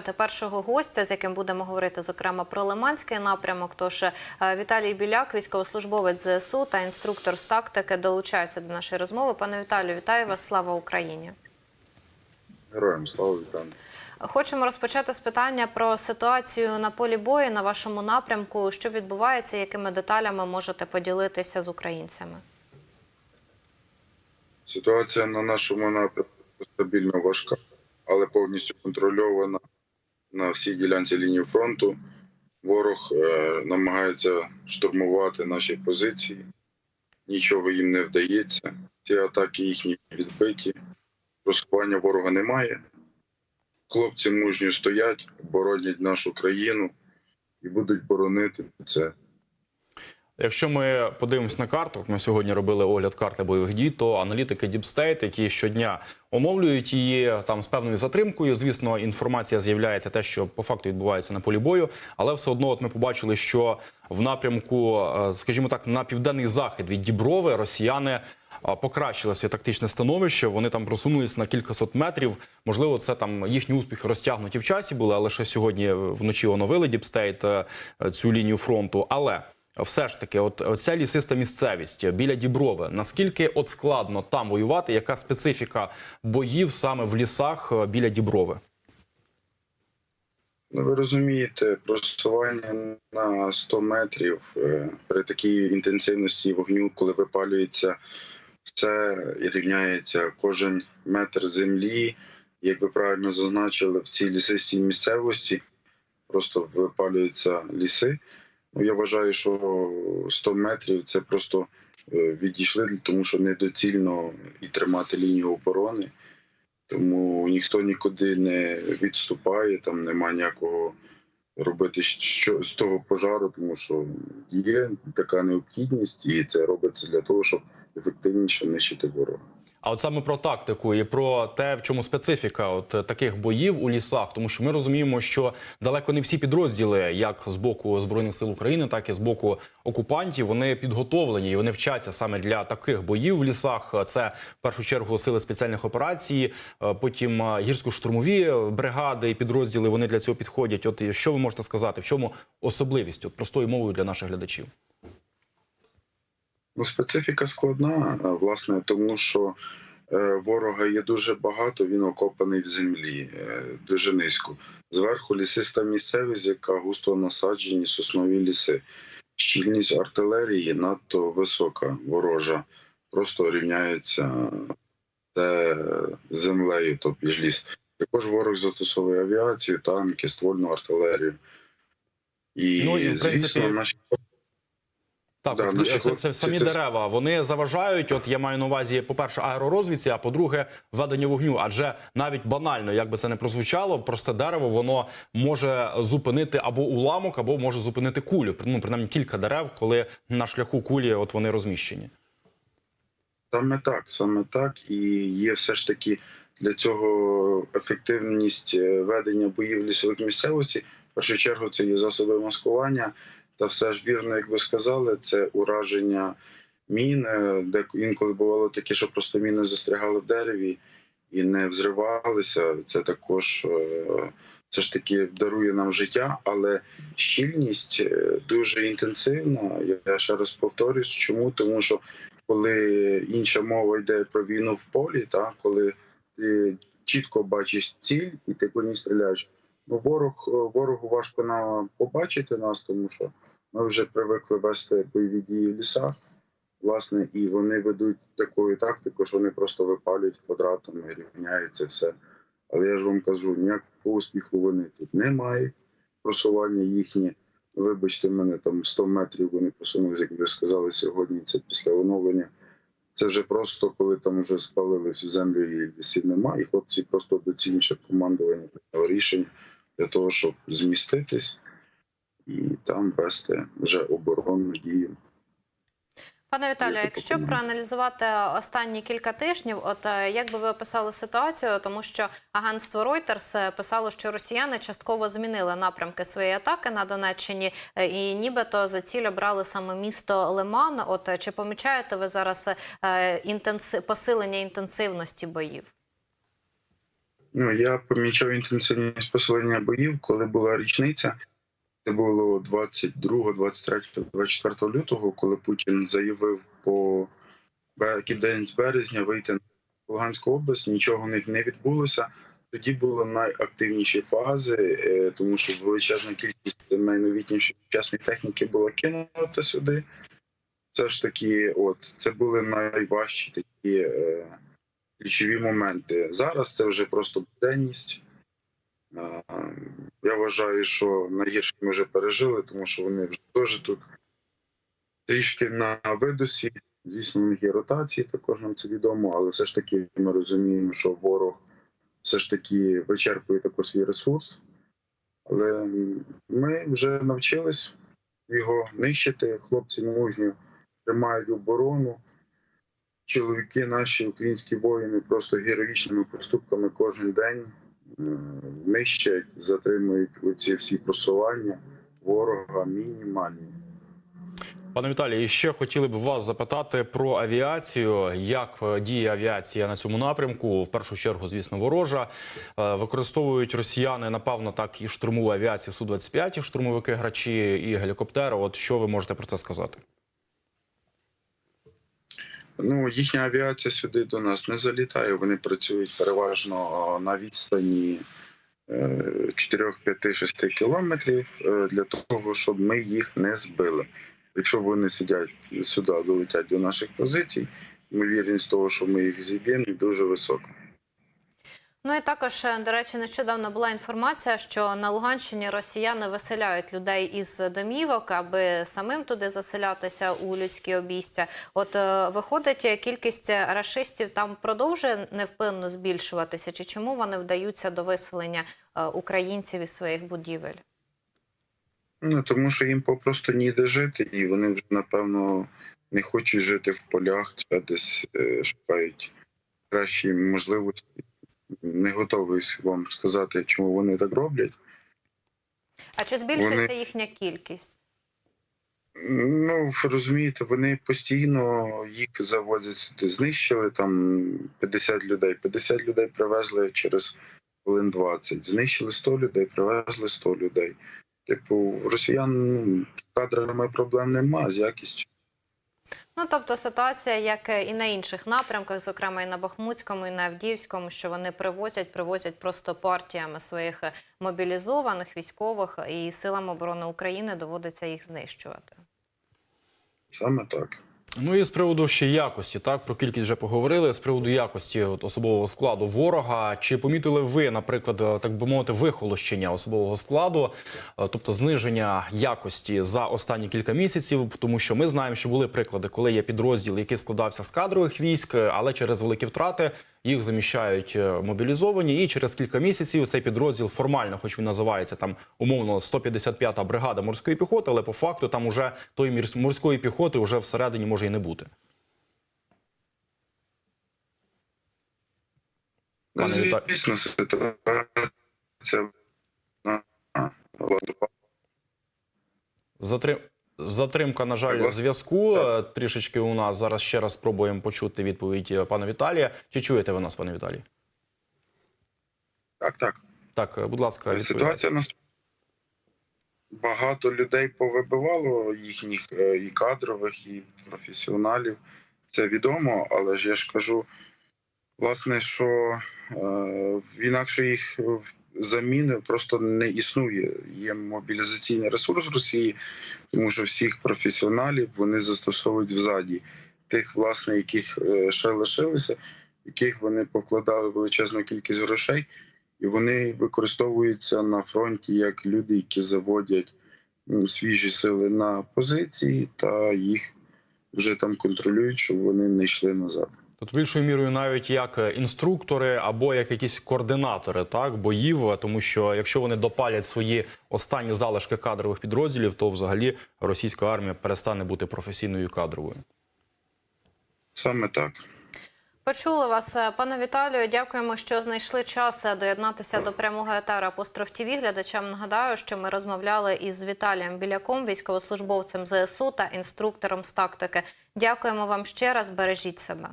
Першого гостя, з яким будемо говорити, зокрема про Лиманський напрямок. Тож е, Віталій Біляк, військовослужбовець ЗСУ та інструктор з тактики, долучається до нашої розмови. Пане Віталію, вітаю вас! Слава Україні! Героям слава вітаю. Хочемо розпочати з питання про ситуацію на полі бою на вашому напрямку. Що відбувається, якими деталями можете поділитися з українцями? Ситуація на нашому напрямку стабільно важка, але повністю контрольована на всій ділянці лінії фронту. Ворог е, намагається штурмувати наші позиції. Нічого їм не вдається. Ці атаки їхні відбиті. Просування ворога немає. Хлопці мужньо стоять, боронять нашу країну і будуть боронити це Якщо ми подивимось на карту, ми сьогодні робили огляд карти бойових дій, то аналітики Deep State, які щодня оновлюють її там з певною затримкою. Звісно, інформація з'являється те, що по факту відбувається на полі бою, але все одно, от ми побачили, що в напрямку, е, скажімо так, на південний захід від Діброви росіяни. е, Покращили своє тактичне становище. Вони там просунулись на кількасот метрів. Можливо, це там їхні успіхи розтягнуті в часі були, але ще сьогодні вночі оновили Діпстейт цю лінію фронту. Але все ж таки, от ця лісиста місцевість біля Діброви. Наскільки от складно там воювати? Яка специфіка боїв саме в лісах е, біля Діброви? Ну, ви розумієте, просування на 100 метрів е, при такій інтенсивності вогню, коли випалюється все і рівняється кожен метр землі, як ви правильно зазначили, в цій лісистій місцевості просто випалюються ліси. Ну, я вважаю, що 100 метрів це просто е, відійшли, тому що недоцільно і тримати лінію оборони. Тому ніхто нікуди не відступає, там нема ніякого робити що з того пожару, тому що є така необхідність, і це робиться для того, щоб ефективніше нищити ворога. А от саме про тактику і про те, в чому специфіка от е, таких боїв у лісах, тому що ми розуміємо, що далеко не всі підрозділи, як з боку збройних сил України, так і з боку окупантів, вони підготовлені і вони вчаться саме для таких боїв в лісах. Це в першу чергу сили спеціальних операцій, е, потім е, гірсько-штурмові бригади і підрозділи. Вони для цього підходять. От що ви можете сказати, в чому особливість от простою мовою для наших глядачів? Ну, специфіка складна, власне, тому що е, ворога є дуже багато, він окопаний в землі, е, дуже низько. Зверху лісиста місцевість, яка густо насаджені соснові ліси. Щільність артилерії надто висока, ворожа, просто рівняється це землею, тобто ж ліс. Також ворог застосовує авіацію, танки, ствольну артилерію. І, Ну, і, в звісно, принципі, наші Так, Да, от, це, це самі це- дерева. Вони заважають. От я маю на увазі, по-перше, аеророзвідці, а по-друге, ведення вогню. Адже навіть банально, як би це не прозвучало, просте дерево воно може зупинити або уламок, або може зупинити кулю. Ну, принаймні кілька дерев, коли на шляху кулі от вони розміщені. Саме так, саме так. І є все ж таки для цього ефективність е, ведення боїв в лісових місцевості. В першу чергу це є засоби маскування. Та все ж вірно, як ви сказали, це ураження мін, е, де інколи бувало таке, що просто міни застрягали в дереві і не взривалися. Це також е, все ж таки дарує нам життя, але щільність е, дуже інтенсивна. Я ще раз повторюсь, чому? Тому що коли інша мова йде про війну в полі, та коли ти чітко бачиш ціль і ти по ній стріляєш. Ну, ворог ворогу важко на побачити нас, тому що ми вже привикли вести бойові дії в лісах, власне, і вони ведуть такою тактикою, що вони просто випалюють квадратами, рівняють це все. Але я ж вам кажу, ніякого успіху вони тут не мають. Просування їхнє, вибачте мене, там 100 метрів вони посунулися, як ви сказали сьогодні. Це після оновлення. Це вже просто коли там вже спалили всю землю і лісів немає. І хлопці просто доцільніше командування прийняло рішення для того, щоб зміститись і там вести вже оборонну дію. Пане Віталію, якщо проаналізувати останні кілька тижнів, от е, як би ви описали ситуацію, тому що агентство Reuters е, писало, що росіяни частково змінили напрямки своєї атаки на Донеччині, е, і нібито за ціль обрали саме місто Лиман. От чи помічаєте ви зараз е, інтенси... посилення інтенсивності боїв? Ну, я помічав інтенсивність посилення боїв, коли була річниця. Це було 22, 23, 24 лютого, коли Путін заявив по кінець березня вийти на Луганську область. Нічого в них не відбулося. Тоді були найактивніші фази, е, тому що величезна кількість найновітнішої сучасної техніки була кинута сюди. Все ж таки, от це були найважчі такі е, ключові моменти. Зараз це вже просто буденність. Я вважаю, що найгірше ми вже пережили, тому що вони вже теж тут трішки на видосі. Звісно, у них є ротації, також нам це відомо, але все ж таки ми розуміємо, що ворог все ж таки вичерпує також свій ресурс. Але ми вже навчились його нищити. Хлопці мужньо тримають оборону. Чоловіки, наші українські воїни, просто героїчними поступками кожен день е, нищать, затримують ці всі просування ворога мінімальні. Пане Віталій, і ще хотіли б вас запитати про авіацію. Як е, діє авіація на цьому напрямку? В першу чергу, звісно, ворожа. Е, Використовують росіяни, напевно, так і штурмову авіацію Су-25, і штурмовики грачі і гелікоптери. От що ви можете про це сказати? Ну, їхня авіація сюди до нас не залітає. Вони працюють переважно на відстані 4, 5, 6 кілометрів е, для того, щоб ми їх не збили. Якщо вони сидять сюди, долетять до наших позицій, ймовірність того, що ми їх зіб'ємо, дуже висока. Ну і також, е, до речі, нещодавно була інформація, що на Луганщині росіяни виселяють людей із домівок, аби самим туди заселятися у людські обійстя. От е, виходить, кількість рашистів там продовжує невпинно збільшуватися, чи чому вони вдаються до виселення е, українців із своїх будівель? Ну тому що їм попросту ніде жити, і вони вже напевно не хочуть жити в полях, чи десь шукають кращі можливості. Не готовий вам сказати, чому вони так роблять. А чи збільшується Вони- їхня кількість? Ну, розумієте, вони постійно їх завозять сюди. Знищили там 50 людей. 50 людей привезли через хвилин 20. Знищили 100 людей, привезли 100 людей. Типу, росіян ну, з кадрами проблем нема, з якістю. Ну тобто ситуація, як і на інших напрямках, зокрема і на Бахмутському, і на Авдіївському, що вони привозять, привозять просто партіями своїх мобілізованих військових, і силам оборони України доводиться їх знищувати. Саме так. Ну і з приводу ще якості, так про кількість вже поговорили. З приводу якості от, особового складу ворога. Чи помітили ви, наприклад, е, так би мовити, вихолощення особового складу, е, тобто зниження якості за останні кілька місяців? Тому що ми знаємо, що були приклади, коли є підрозділ, який складався з кадрових військ, але через великі втрати їх заміщають е, мобілізовані, і через кілька місяців цей підрозділ формально, хоч він називається там умовно 155-та бригада морської піхоти, але по факту там уже тої морської піхоти вже всередині може і не бути. Звісно, ситуація на. Затрим... Затримка, на жаль, зв'язку трішечки у нас. Зараз ще раз спробуємо почути відповідь е, пана Віталія. Чи чуєте ви нас, пане Віталій? Так, так. Так, е, будь ласка, відповідь. Ситуація наступна. Багато людей повибивало їхніх е, і кадрових, і професіоналів. Це відомо, але ж я ж кажу, власне, що е, інакше їх заміни просто не існує. Є мобілізаційний ресурс Росії, тому що всіх професіоналів вони застосовують взаді. Тих, власне, яких е, ще лишилися, яких вони покладали величезну кількість грошей і вони використовуються на фронті як люди, які заводять свіжі сили на позиції, та їх вже там контролюють, щоб вони не йшли назад. Тут більшою мірою навіть як е, інструктори або як якісь координатори так боїв, е, тому що якщо вони допалять свої останні залишки кадрових підрозділів, то взагалі російська армія перестане бути професійною кадровою. Саме так. Почули вас, е, пане Віталію. Дякуємо, що знайшли час доєднатися до прямого етера Апостроф ТВ. Глядачам нагадаю, що ми розмовляли із Віталієм Біляком, військовослужбовцем ЗСУ та інструктором з тактики. Дякуємо вам ще раз. Бережіть себе.